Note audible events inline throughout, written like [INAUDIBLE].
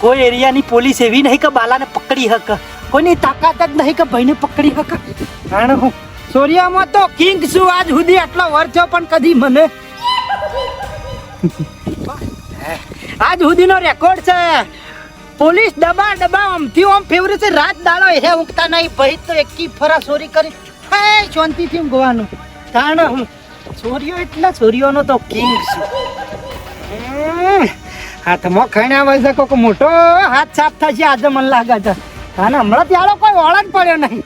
કોઈ એરિયાની પોલીસ એવી નહીં કે બાલાને પકડી હક. કોઈની તાકાત જ નહીં કે ભાઈને પકડી હક. કારણ હું સોરિયામાં તો કિંગ છું આજ સુધી આટલો વર્ષો પણ કદી મને આજ સુધીનો રેકોર્ડ છે. પોલીસ ડબા ડબા આમથી આમ ફેવરે છે રાત દાડો હે ઊંઘતા નહીં. ભાઈ તો એકી ફરા ચોરી કરી હે શાંતિથી ઊંઘવાનું. કારણ હું સોરિયો એટલા સોરિયોનો તો કિંગ છું. હમ, હાથમાં ખાઈને આવે છે કોઈક મોટો હાથ સાફ થશે, આજે મને લાગે છે. અને હમણાં ત્યાં કોઈ ઓળખ પડ્યો નહીં.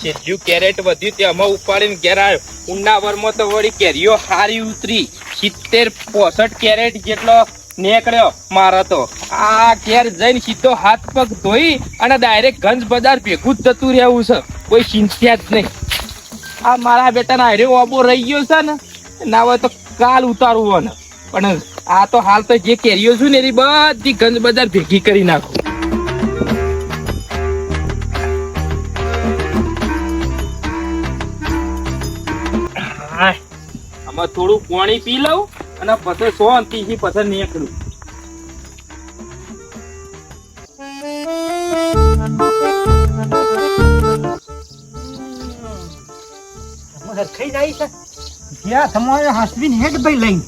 છેલ્લું કેરેટ વધ્યું તે અમે ઉપાડીને ઘેર આવ્યો. ઉન્નાવરમાં તો વળી કેરીઓ હારી ઉતરી. સિત્તેર પોસઠ કેરેટ જેટલો નીકળ્યો મારા તો. આ ઘેર જઈને સીધો હાથ પગ ધોઈ અને ડાયરેક્ટ ગંજ બજાર ભેગું જ જતું રહેવું છે. કોઈ ચિંતા જ નહીં. આ મારા બેટાના હારે ઓબો રહી ગયો છે ને, ના હોય તો કાલ ઉતારવું હોય પણ આ તો હાલ તો જે કેરીઓ છું ને એની બધી ગંજ બજાર ભેગી કરી નાખું. આમાં થોડું પાણી પી લઉં અને પછી શાંતિથી પછી નીકળું. હરખાઈ જાય છે? ત્યાં તમારે હાસવીને હેડ ભાઈ લઈને.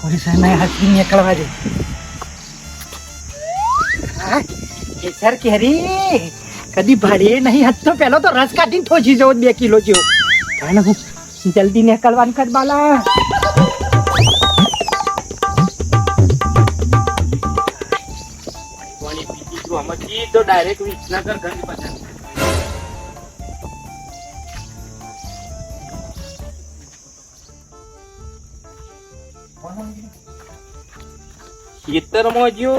કોઈ સામે હાસવી નીકળવા દે. હા, એ સર કેરી કદી ભાડે નહીં હતો પેલો તો રસ કાઢીને થોજી જવો બે કિલો જેવો. જલ્દી નીકળવાનું કર બાલા. સીધો ડાયરેક્ટ વિસનગર ગંજ બજાર ખેતરમાં જો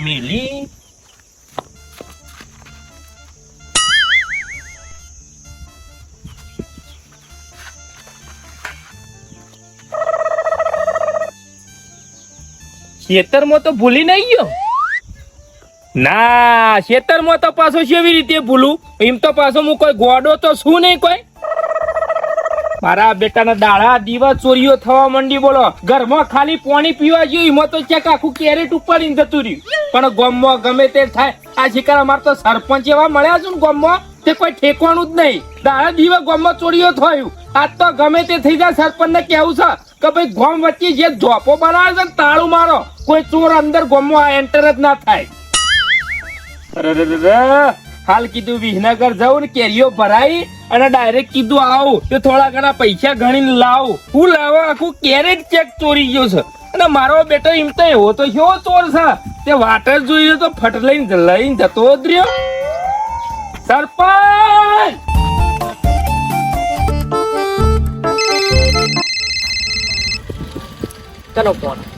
મેલી ખેતરમાં તો ભૂલી નહીં ગયો. ના, ખેતરમાં તો પાછો કેવી રીતે ભૂલું? એમ તો પાછો હું કોઈ ગોડો તો શું નહીં કોઈ. મારા બેટાના દાડા દીવા ચોરીઓ થવા માંડી બોલો. ઘરમાં ખાલી પાણી પીવા ગયું, એમાં તો ચેક આખું કેરેટ ઉપાડીને જતું રહ્યું. પણ ગોમમાં ગમે તે થાય, આ શિકાર અમારે તો સરપંચ એવા મળ્યા છે ને ગોમમાં, તે કોઈ ઠેકવાનું જ નહીં. દાડા દીવા ગોમમાં ચોરીઓ થયું. આજ તો ગમે તે થઈ જાય સરપંચ ને કેવું છે કે ભાઈ, ગોમ વચ્ચે જે ઝોપો બનાવે છે ને, તાળું મારો. કોઈ ચોર અંદર ગોમમાં એન્ટર જ ના થાય. હાલ કીધું વિહનગર જવું ને કેરીઓ ભરાઈ અને ડાયરેક્ટ કીધું આવું તો થોડા ઘણા પૈસા ગણીને લાવું. હું લાવો, આખું કેરેટ ચેક ચોરી ગયો છે. અને મારો બેટો એમ તો એવો તો કેવો ચોર છે? તે વાટર જોઈએ જોઈ તો ફટ લઈને લઈને જતો જ રહ્યો. સરપંચ! ચલો ફોન.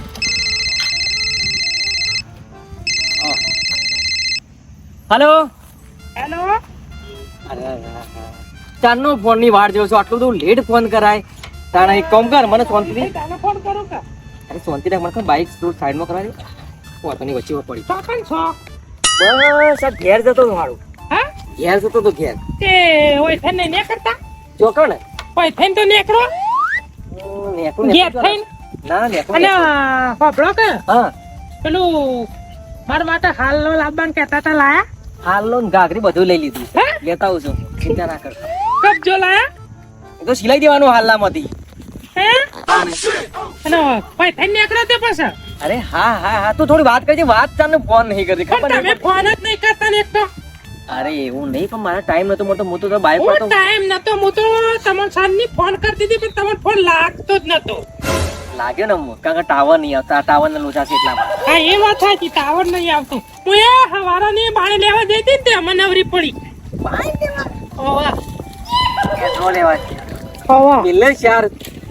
હલો હેલો તારનો ફોનની વાર જોઉં છું. આટલું બધું લેટ ફોન કરાય. તારા એક કામ કર મને તને ફોન કરું કા? અરે શાંતિ રાખ મને બાઈક થોડું સાઈડમાં કરાવી પોતાની વચ્ચે પડી. ચોકન છો બસ આ ઘેર જતો હતો મારું હા? ઘેર જતો હતો ઘેર. તે ઓય થઈને ને કરતા ચોકો ને. ઓય થઈને તો નેકરો હું નેકળું ઘેર થઈને? ના નેકળું અને નેકળું. કે? હા. પેલું મારા માટે હાલ લાવવાનું કહેતા હતા લાયા? હાલ ને ગાગરી બધું લઈ લીધું છે. લેતા આવું છું ચિંતા ના કરતા. કબજો લાયા? તો સિલાઈ દેવાનું હાલનામાંથી. હે? અને ઓય થઈને તે પછી? અરે હા હા હા તું થોડી વાત કરજે. વાત ચાલ ફોન નહીં કરતી. ખબર તમે ફોન જ નહીં કરતા ને એક તો. અરે એવું નહીં પણ મારા ટાઈમ નતો મોટો હું તો બાઈક પર ટાઈમ નતો હું તો તમને સાંજની ફોન કરતી હતી પણ તમને ફોન લાગતો જ નતો. લાગ્યો ને કારણ કે ટાવર નહીં આવતા. ટાવર ને લોચા છે એટલા હા એ વાત સાચી. ટાવર નહીં આવતું. હું એ હવારા ની બાણે લેવા જઈતી ને તે મને નવરી પડી. ઓવા ગેસનો લેવા? ઓવા ચાર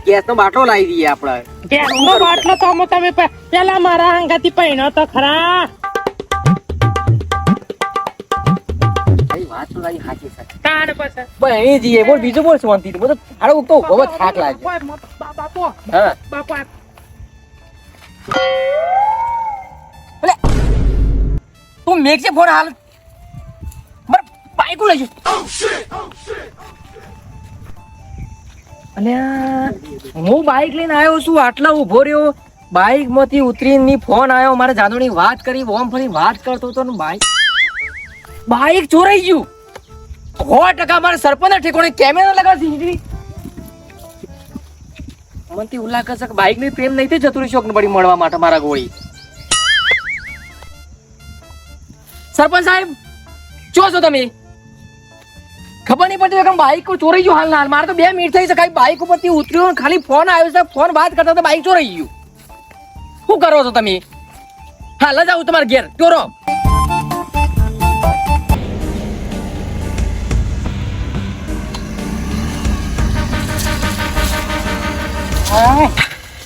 ગેસનો બાટલો લાવી દઈએ આપણે. ગેસનો બાટલો તો તમે પેલા મારા અંગાથી પહેણો તો ખરા. છે. તાણ બોલ બીજું બોલ શાંતિ બધો થાક લાગે. બાપો, હા. બાપો. અલે. તું મેઘ છે ફોન હાલ. બર બાઈક લઈ જજો અને હું બાઈક લઈને આવ્યો છું આટલા ઊભો રહ્યો. બાઈકમાંથી ઉતરીને ફોન આવ્યો મારે જાદુની વાત કરી ઓમ ફરી વાત કરતો હતો ને બાઈક. બાઈક ચોરાઈ ગયું. ઠેકોણે કેમેરા લગાડતી નીકળી મને એવું લાગે છે કે ની પ્રેમ નહીં થઈ જતું શોખ મળવા માટે મારા ગોળી. સરપંચ સાહેબ, ચો તમે? ખબર નહીં પડતી કે બાઈક ચોરાઈ ગયું મારે તો બે મિનિટ થઈ શકાય બાઈક ઉપરથી ઉતર્યો ખાલી ફોન આવ્યો છે. ફોન વાત કરતા તો બાઇક ચોરાઈ ગયું. શું કરો છો તમે? હાલ જ આવું તમારા ઘેર. ચોરો.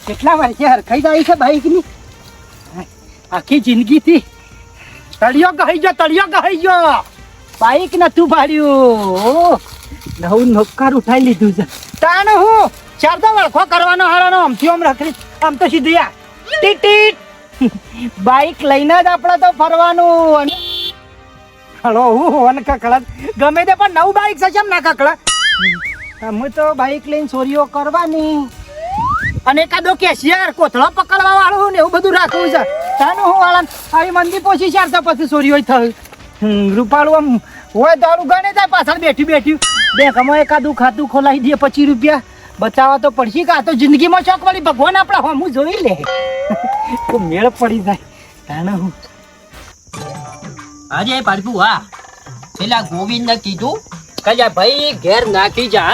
કેટલા વર્ષે હરખાઈ જાય છે બાઈકની? આખી જિંદગીથી તળિયો ગહી ગયો, તળિયો ગહી ગયો. બાઈક નતું ભાડ્યું. નવું નોકાર ઉઠાઈ લીધું છે. તાણ હું, ચાર તો વળખો કરવાનો હારાનો, આમથી આમ રખડી, આમ તો સીધું યા ટીટ બાઈક લઈને જ આપણે તો ફરવાનું. અને હલો હું અને કકડા ગમે તે પણ નવું બાઈક છે, કેમ ના કકડા અમે તો બાઈક લઈને ચોરીઓ કરવાની. અને એકાદો કેશિયર કોથળો પકડવા વાળું ને એવું બધું રાખવું છે. તાનું હું વાળા આવી મંદી પોછી ચાર તો પછી ચોરી હોય થયું. રૂપાળું આમ હોય દારૂ ગણે જાય પાછળ બેઠી બેઠી. બે કમો એકાદું ખાતું ખોલાવી દે પચીસ રૂપિયા. બચાવવા તો પડશે કે તો જિંદગીમાં ચોક વળી ભગવાન આપણા હોમું જોઈ લે. મેળ પડી જાય. તાનું હું. અરે પાડપુ હા. પેલા ગોવિંદ કીધું કે ભાઈ ઘેર નાખી જા?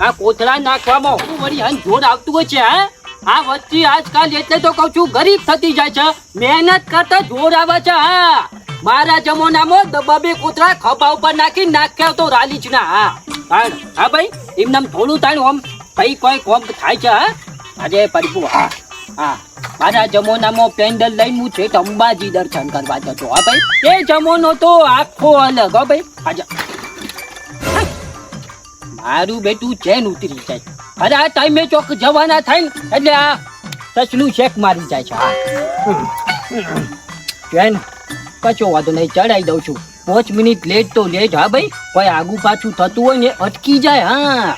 આ કોથળા નાખવામાં હું વળી હન જોર આવતું હોય છે, હા? આ વચ્ચે આજકાલ એટલે તો કહું છું, ગરીબ થતી જાય છે. મહેનત કરતા જોર આવે છે, હા? મારા જમોનામાં દબાબે કોથળા ખભા ઉપર નાખી નાખ્યા તો રાલી જ ના, હા. તાણ હા ભાઈ એમને થોડું તાણ ઓમ ભાઈ કોઈ કોમ થાય છે, હા? આજે પાડપુ હા હા. મારા જમાનામાં પેન્ડલ લઈને હું છે અંબાજી દર્શન કરવા જતો, હા ભાઈ. એ જમોનો તો આખો અલગ, હો ભાઈ. આજા મારું બેટું ચેન ઉતરી જાય. અરે આ ટાઈમે ચોક જવાના થાય ને એટલે આ સચલું શેક મારી જાય છે. ચેન કચો વાંધો નહીં ચડાઈ દઉં છું. પાંચ મિનિટ લેટ તો લેટ હા ભાઈ? કોઈ આગુ પાછું થતું હોય ને અટકી જાય હા.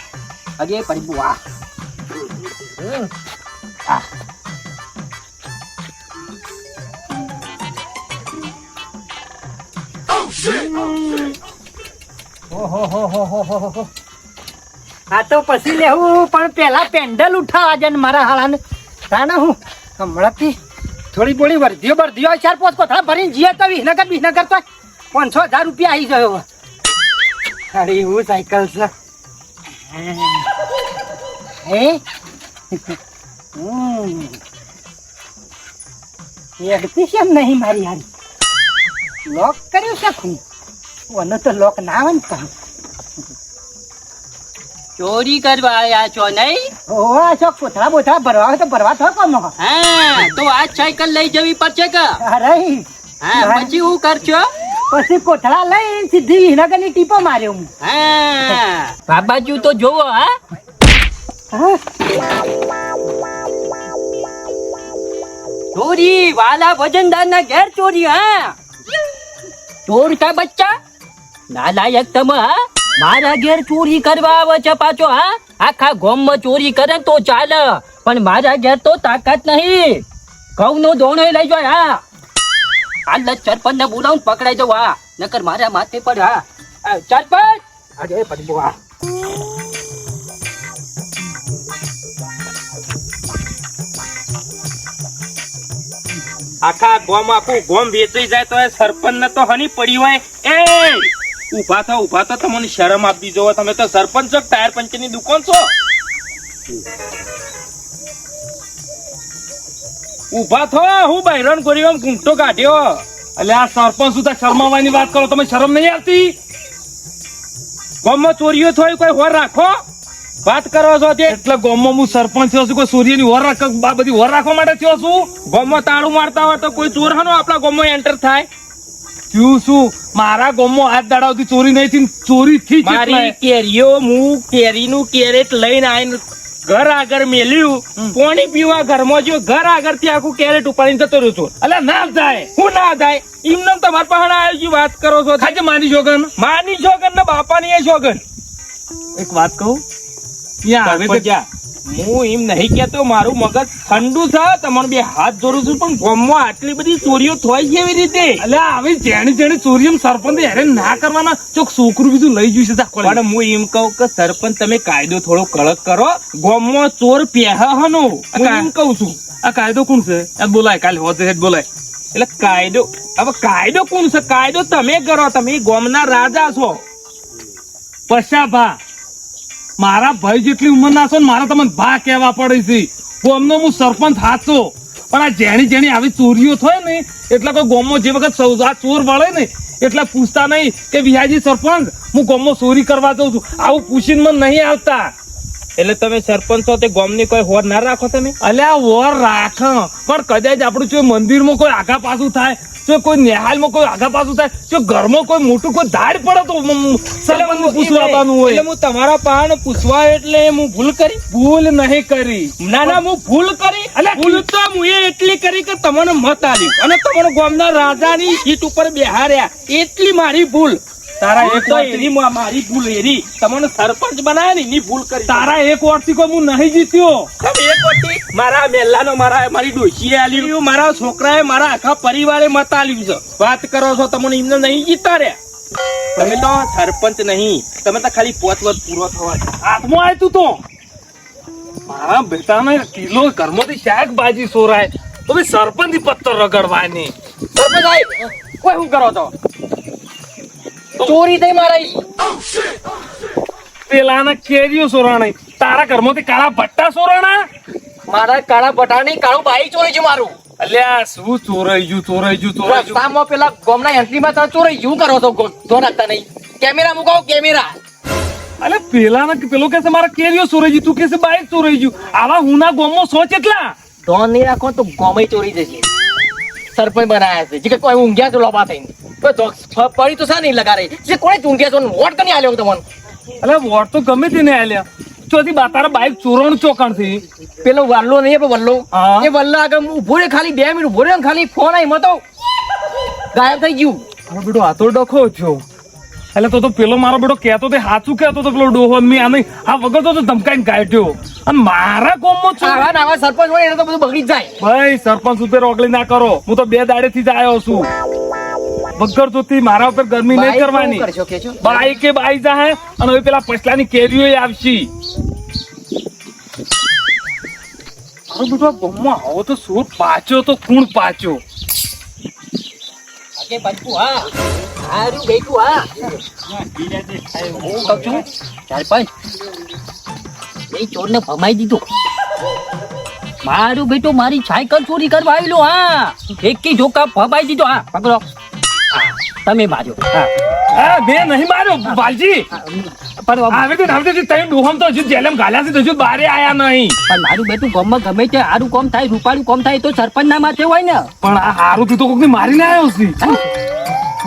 અરે પરિબુ આ. આ ઓહોહોહોહોહો. આ તો પછી લેવું, પણ પેલા પેન્ડલ ઉઠાવા જન ને મારા હાળાને. તાને હું, હમણાંથી થોડી બોડી વર્ધીઓ વર્ધીઓ ચાર પાંચ કોથળા ભરીને જઈએ તો વિસનગર વિસનગર તો પાંચસો હજાર રૂપિયા આવી ગયો અરે, એવું સાયકલ છે. હે. એડતી કેમ નહીં મારી હારી? લોક કર્યું છે ખૂન? ઓનો તો લોક ના આવે ને ચોરી કરવા આયા છો નહીં? ઓ આ છો કોથળા બોથળા ભરવા હોય તો ભરવા થયો કોમ? હા તો આ સાયકલ લઈ જવી પડશે કે? અરે હા પછી હું કરજો પછી કોથળા લઈ સીધી વિનગરની ટીપો માર્યો હું. હા બાબાજુ તો જોવો હા. હા? ચોરી વાલા વજનદાર ના ઘેર ચોરી હા. ચોર કા બચ્ચા? નાલાયક તમે હા. મારા ઘેર ચોરી કરવા આવે છે પાછો, હા? આખા ગોમમાં ચોરી કરે તો ચાલે. પણ મારા ઘેર તો તાકાત નહીં. ઘઉં નો દોણો લઈ જાય હા. હાલ સરપંચ ને બોલાવું પકડાઈ દઉં, હા. નકર મારા માથે પર હા. સરપંચ! અરે પડબો આખા ગોમ આખું ગોમ વેચી જાય તો સરપંચ ને તો હની પડી હોય. એ! ઊભા થા ઊભા થા તમને શરમ આપી જોવો તમે તો સરપંચ છો ટાયર પંચરની દુકાન છો. ઊભા થો હું બૈરણ ગોરી ઘૂંટો કાઢ્યો. એટલે આ સરપંચ સુધા શરમાવાની વાત કરો તમે શરમ નહીં આવતી? ગામમાં ચોરીઓ થોય કોઈ હોર રાખો. વાત કરો છો તે. એટલે ગામમાં હું સરપંચ થયો છું કોઈ સૂર્યની હોર રાખ બધી હોર રાખવા માટે થયો છું? ગામમાં તાળું મારતા હોય તો કોઈ ચોર હનો આપણા ગામમાં એન્ટર થાય? શું શું? મારા ગામમાં હાથ દાડાવતી ચોરી નહીં થઈ ચોરી થી મારી કેરીઓ હું કેરીનું કેરેટ લઈને આવીને ઘર આગળ મેલ્યું. કોણી પીવા ઘરમાં જો ઘર આગળથી આખું કેરેટ ઉપાડીને જતો રહ્યો છું. એટલે ના થાય. હું ના થાય. એમને તમારા પાસે આવી વાત કરો છો. ખાજે માની જોગન માની જોગન ને બાપાની એ જોગન એક વાત કહું? ત્યાં આવે તો સરપંચા, હું એમ નહીં કેતો મારું મગજ ઠંડુ છે તમારું બે હાથ જોડું છું પણ ગોમમાં આટલી બધી ચોરીઓ થાય છે એવી રીતે? એટલે આવી જેણે જેણી ચોરીમ સરપંચ હેરે ના કરવાના ચોક છોકરું બીજું લઈ જઈશ પણ હું એમ કહું કે સરપંચ તમે કાયદો થોડો કડક કરો ગોમમાં ચોર પહે હનો હું એમ કહું છું. આ કાયદો કોણ છે? આ બોલાય કાલે હોતે હેડ બોલાય. એટલે કાયદો હવે કાયદો કોણ છે? કાયદો તમે કરો તમે ગોમના રાજા છો. પશા ભા મારા ભાઈ જેટલી ઉંમરના છો ને મારા તમને ભા કહેવા પડે છે. ગોમનો હું સરપંચ હાચો. પણ આ જેણી જેણી આવી ચોરીઓ થાય ને, એટલે કોઈ ગોમો જે વખત સૌદા ચોર વળે ને, એટલે પૂછતા નહીં કે વિહાજી સરપંચ, હું ગોમો ચોરી કરવા જઉં છું. આવું પૂછીને મને નહીં આવતા. એટલે તમે સરપંચ છો તે ગામની કોઈ હોર ના રાખો તમે? અલ્યા હોર રાખ. પણ કદાચ આપણું જો મંદિરમાં કોઈ આગા પાછું થાય જો કોઈ નેહાલમાં કોઈ આગા પાછું થાય જો ઘરમાં કોઈ મોટું કોઈ ધાડ પડે તો સરપંચ પૂછવાનું હોય. એટલે હું તમારા પાન પૂછવા એટલે હું ભૂલ કરી? ભૂલ નહીં કરી. ના ના હું ભૂલ કરી? અને ભૂલ તો હું એ એટલી કરી કે તમને મત આવી અને તમારો ગામના રાજાની સીટ ઉપર બેહાર્યા. એટલી મારી ભૂલ. તારા એક તો મા- મારી ભૂલ એરી તમને સરપંચ બનાવ્યા ને એની ભૂલ કરી તારા એક વર્ષથી કોઈ હું નહીં જીત્યો. તમે એક વખતે મારા મેલ્લાનો મારા મારી ડોશીએ આલ્યું. મારા છોકરાએ મારા આખા પરિવારે મત આલ્યું છે. વાત કરો છો તમને એમને નહીં જીતતા રે તમે તો સરપંચ નહીં. તમે તો ખાલી પોત વર્ષ પૂરો થવા. હાથમાં આય તું. તો મારા બેટાને કિલો ઘરમાંથી શાકભાજી સોરાય. તો સરપંચ પત્તર રગડવાની. સરપંચ કોઈ શું કરો છો? ચોરી થઈ મારા પેલાના કેરીઓ સોરાણી. તારા ઘરમાંથી કાળા ભટ્ટા સોરાણા? મારા કાળા બટાણી કાળું બાઈ ચોરી છે મારું. અલ્યા શું ચોરાઈ ગયું ચોરાઈ ગયું ચોરાઈ ગયું. સામો પેલા ગોમના એન્ટ્રીમાં તમે ચોરાઈ શું કરો તો ગો- ધો નાખતા નહીં. કેમેરા મુકાવો કેમેરા. અલે પેલાના કે પેલો કે મારા કેરીઓ ચોરાઈ ગયું તું કે બાઈક ચોરાઈ ગયું. આવા હુના ગોમો સો કેટલા ધોન નહીં રાખો તો ગોમય ચોરી જશે. સરપંચ બનાયા છે. જે કે કોઈ ઊંઘ્યા તો લોબા થઈને. પડી તો સા નહીં લગા રહી જે કોણે ઊંઘ્યા છો વોટ કની આલ્યો તમને? એટલે વોટ તો ગમે તેને આલ્યા. ચોથી તારા બાઈક ચોરણ ચોકણથી પેલો વલ્લો નહીં આપણે વલ્લો. એ વલ્લો આગળ ઊભો રે ખાલી બે મિનિટ ઊભો રે ખાલી ફોન આવી મતો. ગાયબ થઈ ગયું. બેટો આ તો ડખો છો. એટલે તો તો પેલો મારો બેટો કહેતો તે સાચું કહેતો તો પેલો ડોહો મેં આ નહીં આ વગર તો ધમકાઈને કાઢ્યો અને મારા કોમમાં છો? આવા ને સરપંચ હોય એને તો બધું બગડી જાય. ભાઈ સરપંચ ઉપર ઓગળી ના કરો. હું તો બે દાડેથી જ આવ્યો છું. વગર જોતી મારા ઉપર ગરમી નહીં કરવાની. શું કરશો કે છો? બાઈ જાય અને હવે પેલા પછલાની કેરીઓ આવશી. મારો બેટો ગમમાં આવો તો સૂર પાછો તો ખૂણ દીધો. મારું બેટો મારી સાયકલ ચોરી કરવા આવેલો હા. એક જોકા ફમાઈ દીધો હા. પકડો. તમે માર્યો હા. મેં નહીં માર્યો બાલજી પણ આવે તો નામ તો તઈ ડોહમ તો હજુ જેલમ ગાલ્યા છે તો હજુ બારે આયા નહીં. પણ મારું બેટું ગામમાં ગમે તે આરું કોમ થાય રૂપાળું કોમ થાય તો સરપંચ ના માથે હોય ને. પણ આ હારું તું તો કોકને મારીને આવ્યો છે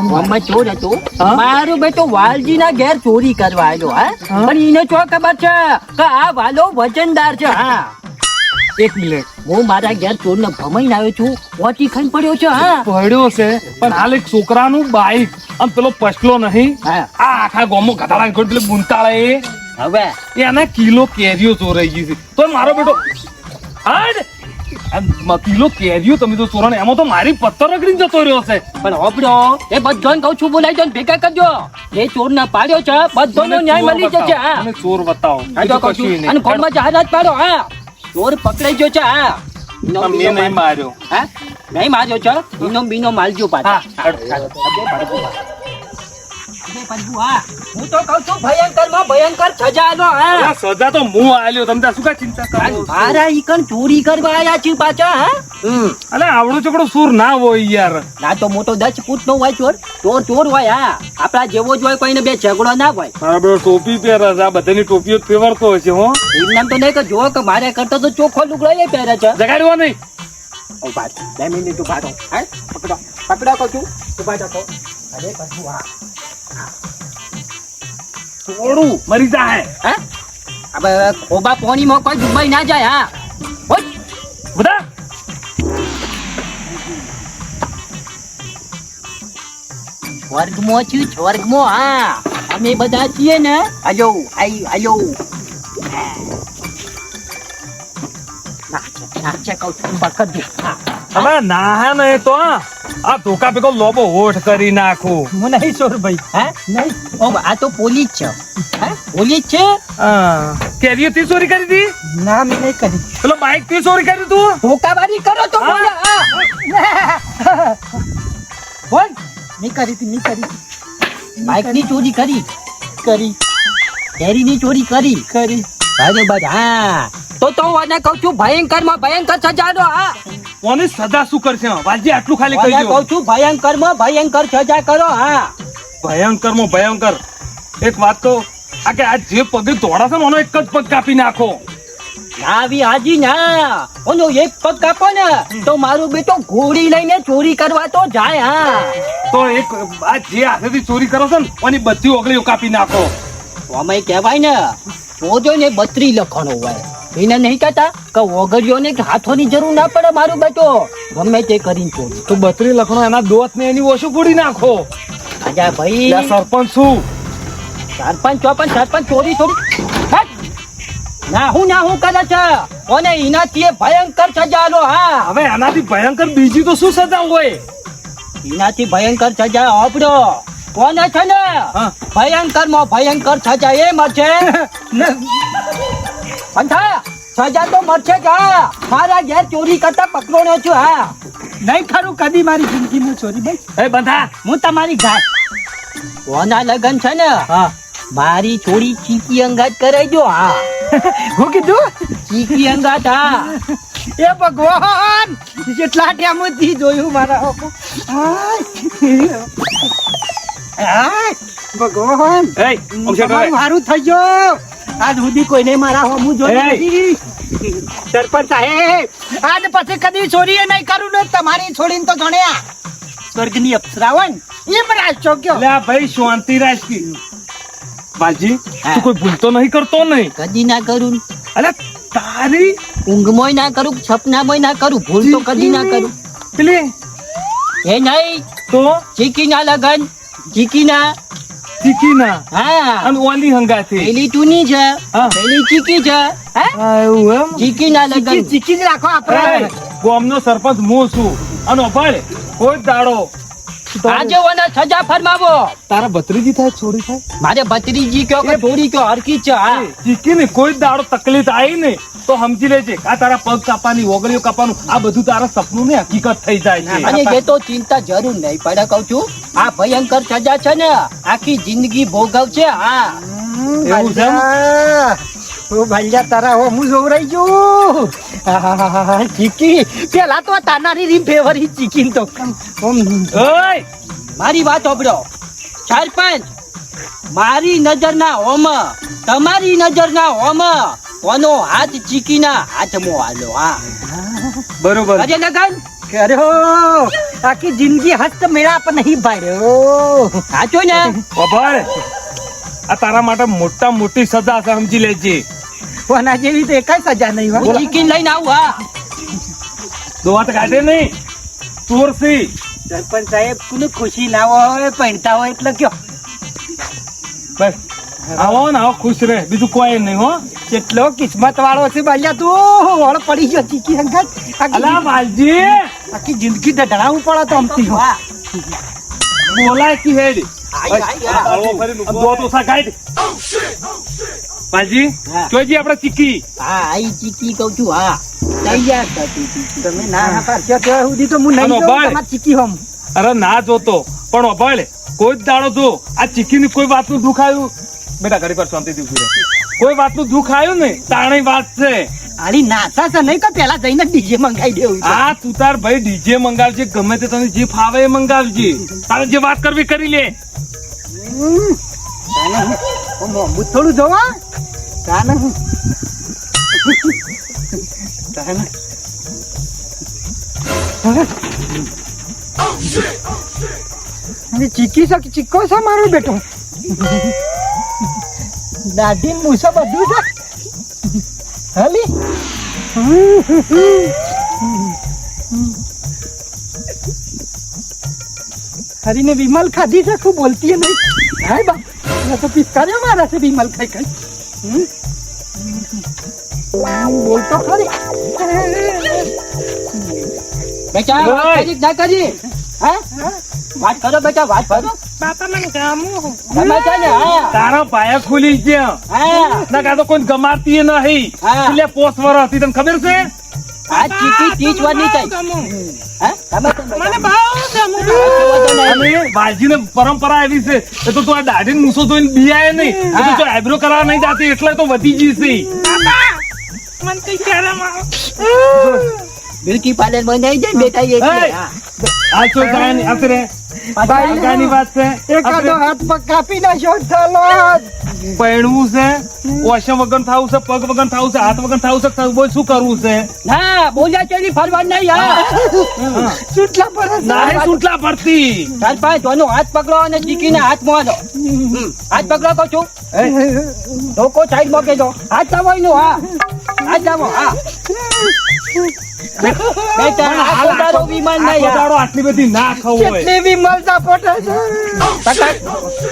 ગામમાં ચોર હતો? મારું બેટો વાલજી ના ઘેર ચોરી કરવા આવ્યો હા. હા? પણ એને ચો ખબર છે કે આ વાલો વજનદાર છે હા. એક મિનિટ. હું મારા ઘેર ચોર ને ભમાઈને આવ્યો છું. ઓટી ખાઈને પડ્યો છે હા? પડ્યો છે પણ હાલ એક છોકરાનું બાઈક. આમ પેલો પછલો નહીં. આ આખા ગોમો ગધાડા ગોળ પેલે બુંતાળે એ હવે એને કિલો કેરીઓ ચોરાઈ ગઈ છે. તો મારો બેટો હાડ! કિલો કેરીઓ તમે તો ચોરણ એમાં તો મારી પત્તર રગડીને જતો રહ્યો છે. પણ હોપડો એ બધાને કહું છું બોલાઈ દો ભેગા કરજો. એ ચોર ના પાડ્યો છે બધો ન્યાય મળી જશે હા. ચોર બતાવો. અને કોણમાં જહાજ પાડો હા. ચોર પકડાઈ ગયો છે હા. મેં નહીં માર્યો. હા? નહીં માર્યો છે એનો બીનો માલજો પાછા. હા, હું તો કહું છું ભયંકરમાં ભયંકર સજા આલો હા. સજા તો હું આલ્યો તમે શું કાંઈ ચિંતા કરો? મારા ઈકણ ચોરી કરવા આયા છે પાછા હા. અલે આવડો ચોકડો સુર ના હોય યાર. ના તો મોટો દસ ફૂટ નો હોય ચોર. ચોર ચોર હોય હા. આપડા જેવો જ હોય કોઈને બે ઝઘડો ના હોય. ટોપી પહેરે છે આ બધાની ટોપીઓ ફેવરતો હોય છે હો. એમ તો નહીં કે જો કે મારે કરતો તો ચોખ્ખો લુગડો એ પહેરે છે. જગાડવો નહીં. ઊભા બે મિનિટ ઊભા રહો. હા? પકડો પકડો કહું છું ઊભા રાખો અરે પાછું હા થોડું મરી જાય હા? હવે ખોબા પાણીમાં કોઈ ડૂબાઈ ના જાય હા. ઓય બધા? સ્વર્ગમાં છું સ્વર્ગમાં હા. અમે બધા છીએ ને. હલો આઈ હલો. હવે ના ને તો આ આ ધોકા ભેગો લોબો હોઠ કરી નાખું. હું નહીં ચોર ભાઈ હે? નહીં. ઓ આ તો પોલીસ છે. હે? પોલીસ છે? કેરીઓ તે ચોરી કરી હતી ના મેં નહીં કરી. પેલો બાઈક તે ચોરી કરી તું? ધોકાબારી કરો તો બોલો. બોલ. નહીં કરી હતી નહીં કરી બાઇકની ચોરી કરી. કરી. કેરી ની ચોરી કરી. કરી. બરાબર હા. તો તો અને કહું છું ભયંકરમાં ભયંકર સજા દો હા. કોની સજા શું કરશે? વાજી આટલું ખાલી કહી દો. કહું છું ભયંકરમાં ભયંકર સજા કરો હા. ભયંકરમાં ભયંકર. એક વાત કહું આ કે આ જે પગે દોડા છે ને એક જ પગ કાપી નાખો. ના હાજી ના. ઓનો એક પગ કાપો ને તો મારું બેટો ઘોડી લઈને ચોરી કરવા તો જાય હા. તો એક આ જે હાથેથી ચોરી કરો છો ને ઓની બધી ઓગળીઓ કાપી નાખો. અમે કહેવાય ને જોજો ને બત્રી લખણો હોય. એને નહીં કહેતા કે ઓગળીઓને હાથોની જરૂર ના પડે મારું બેટો ગમે તે કરીને ચોરી. તો બત્રી લખણો એના દોત ને એની ઓછું પૂરી નાખો. અજા ભાઈ. સરપંચ શું? સરપંચ ચોપન સરપંચ ચોરી ચોરી. ના હું ના હું કરે છે. કોને એનાથી એ ભયંકર સજા લો હા. હવે એનાથી ભયંકર બીજી તો શું સજા હોય? એનાથી ભયંકર સજા આપડો. કોને છે ને. ભયંકરમાં ભયંકર સજા એ મળશે. [LAUGHS] પંથા સજા તો મળશે જ મારા ઘેર ચોરી કરતા પકડોણ્યો છું હા. નહીં ખરું કદી મારી જિંદગીમાં ચોરી ભાઈ એ બધા. હું તમારી ઘાટ કોના લગન છે ને? હા. મારી થોડી ચીકી અંગાત કરાઈ દો હા. [LAUGHS] હું કીધું? ચીકી અંગાત હા. એ ભગવાન! જેટલા ટાઈમથી જોયું મારા. ભગવાન! હારું થઈ ગયો. આજ સુધી કોઈને મારા હોમું જોઈ નથી. સરપંચ સાહેબ આજ પછી કદી ચોરી નહીં કરું ને તમારી છોડીને તો ગણ્યા. સ્વર્ગની અપ્સરા હોય ને એ પણ આજ ચોક્યો લે ભાઈ શાંતિ રાખી બાજી તું કોઈ ભૂલ તો નહીં કરતો નહીં? કદી ના કરું. અલે તારી ઊંઘમોય ના કરું સપનામોય ના કરું ભૂલ તો કદી ના કરું. પેલી? એ નહીં. તો? ચીકી ના લગન ચીકી ના ચીકી ના. હા. અને ઓલી હંગાથી. પેલી ટુની છે. હા. પેલી ચીકી છે. હે? એમ? ચીકી ના લગન. ચીકી જ રાખો આપણે ગામનો સરપંચ હું છું. અને ભાઈ કોઈ દાડો આજે ઓને સજા ફરમાવો. તારા ભત્રીજી થાય ચોરી થાય? મારે ભત્રીજી કયો કે ચોરી કયો હરકી છે હા. જીકી ને કોઈ દાડો તકલીફ આવી ને તો સમજી લેજે આ તારા પગ કાપવાની ઓગળીઓ કાપવાનું આ બધું તારા સપનું ને હકીકત થઈ જાય અને એ તો ચિંતા જરૂર નહીં પડે કઉ છું. આ ભયંકર સજા છે ને આખી જિંદગી ભોગવશે હા. એવું છે. ઓ ભાલિયા તારા હો હું જોવરાઈ ગયું. ચીકી પેલા તો તાનારી રીમ ફેવરી ચીકી તો. ઓય! મારી વાત સાંભળો. સરપંચ મારી નજરના ઓમ તમારી નજરના ઓમ કોનો હાથ ચીકીના હાથમાં હાલો હા. બરોબર. અરે લગન? કર્યો આખી જિંદગી હસ્ત મેળા પર નહીં ભાડ્યો. સાચો ને? ખબર આ તારા માટે મોટા મોટી સજા સમજી લેજે. કોના જેવી તો એકાય સજા નહીં હોય. ચીકીને લઈને આવું હા. દોવાત કાઢે નહીં. ચોરસી. સરપંચ સાહેબ કોને ખુશી ના હોય પહેણતા હોય એટલે કયો? બસ આવો ને આવો ખુશ રહે. બીજું કોઈ નહીં હો. કેટલો કિસ્મત વાળો છે બાલ્યા તું. વળ પડી ગયો ચીકી અંગત અલા વાલજી. આખી જિંદગી દઢડાવું પડે તો અમથી. બોલાય કી હેડ. આવો ફરીને ઊભો તો સા ગાઈડ. હા. જોઈજી આપણે ચીકી હા આઈ ચીકી કહું છું હા. તૈયાર થતી તમે ના ના પાડશો ત્યાં સુધી તો હું નહીં. તમારી ચીકી હમ. અરે ના જોતો. પણ અભળ કોઈ જ દાડો જો આ ચીકીની કોઈ વાતનું દુઃખ આવ્યું? બેટા ઘડી પર ઊભી રહે. કોઈ વાતનું દુઃખ આવ્યું ને તાણી વાત છે. આલી નાસા છે નહીં તો પેલા જઈને ડીજે મંગાઈ દેવું હા તું તાર ભાઈ ડીજે મંગાવજે ગમે તે તને જે ફાવે એ મંગાવજે. તારે જે વાત કરવી કરી લે. મોંઘું થોડું જોવા તાને હું? તાને? હવે? ચીકી છે કે ચીકો છે મારો બેટો? દાઢી મૂસા બધું છે. હાલી? હરીને વિમલ ખાધી છે, ખૂબ બોલતી નહીં. હાય બા મેં તો પિસ્કાર્યો મારા છે વિમલ ખાઈ ખાઈ. બોલતો ખરી. બેટા કરી હા? વાત કરો બેટા વાત કરો. બાપા મને ગામું ગમે છે ને હા. પાયા ખુલી ગયા. ના કાં તો કોઈ ગમાતી નહીં. એટલે પોસ્ટ વર હતી તને ખબર છે? આ ચીટી ત્રીસ વારની થઈ મને બેટા? વાલજીને પરંપરા આવી છે. એ તો તું આ દાઢી મૂસો જોઈને બિયાય નહીં. તો આઈબ્રો કરાવવા નહીં જાતી એટલે તો વધી ગઈ છે. બાપા મને કઈ શરમ આવે બ્યુટી પાર્લરમાં નહીં જાય બેટા એ હે! છે. હા. આ તો ગાયની ગાયની વાત છે. એકાદો હાથ પગ કાપી નાખ્યો પૈણવું છે ઓશા વગર થાવું છે પગ વગર થાવું છે હાથ વગર થાવું છે બોલ શું કરવું છે? ના બોલ્યા છે ફરવા નહીં હા. ચૂંટલા પર નાહી સૂટલા પરથી. ચાર પાંચ ધોનો હાથ પકડો અને ચીકીને હાથ મોડો હાથ પકડો કહું છું. લોકો સાઈડમાં દો હાથ લાવો એનું હા. હાથ લાવો હા. આટલી બધી ના હોય. કેટલી વિમલ પોટે છે? પકડ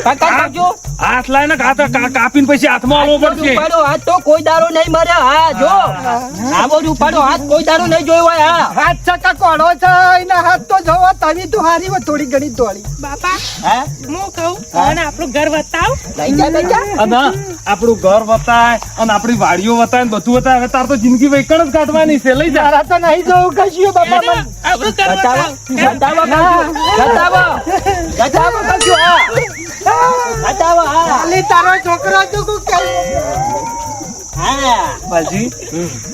પકડ કરજો હાથ લાય ને કાતા કા- કાપીને પછી હાથમાં આવવો પડશે હાથ તો કોઈ દારો નહીં મરે. હા જો. આવો જ ઉપાડો હાથ કોઈ દારો નહીં જોયો હોય હા. હાથ ચકા કોડો છે? એના હાથ તો જોવો તવી તો હારી હોય થોડી ઘણી દોડી. બાપા હા? હું કહું અને આપણું ઘર બતાવ લઈ જા બેટા અને આપણું ઘર વતાય અને આપણી વાડીઓ વતાય ને બધું વતાય. હવે તાર તો જિંદગી વૈકણ જ કાઢવાની છે. લઈ જા. નહીં જોવું કશું બાપા બતાવો બતાવ બતાવો. બતાવો છું હા. બતાવો હા. ખાલી તારો છોકરો તો કુ કે હા. બાજી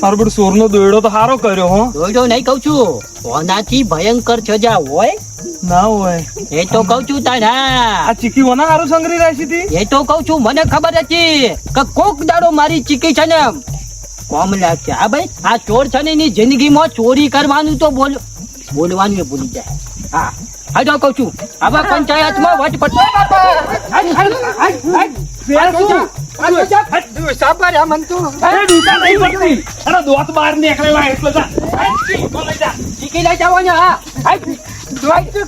બધું સોરનો દોયડો તો સારો કર્યો હો. જોજો નહીં કહું છું. ઓનાથી ભયંકર સજા હોય? ના હોય. એ તો કઉ છું તાર હા. આ ચીકી ઓના હારું સંગ્રહી રાખી હતી? એ તો કઉ છું મને ખબર હતી કે કોક દાડો મારી ચીકી છે ને કોમ લાગશે હા ભાઈ આ ચોર છે ને એની જિંદગીમાં ચોરી કરવાનું તો બોલ બોલવાનું ભૂલી જાય. હા. હા તો કહું છું. હવે પંચાયતમાં વટ પટ સાબર આ મન તો અરે ડૂસા નહીં પડતી અરે દોત બહાર નીકળેલા એટલે જા. લઈ જવાનું હા. છે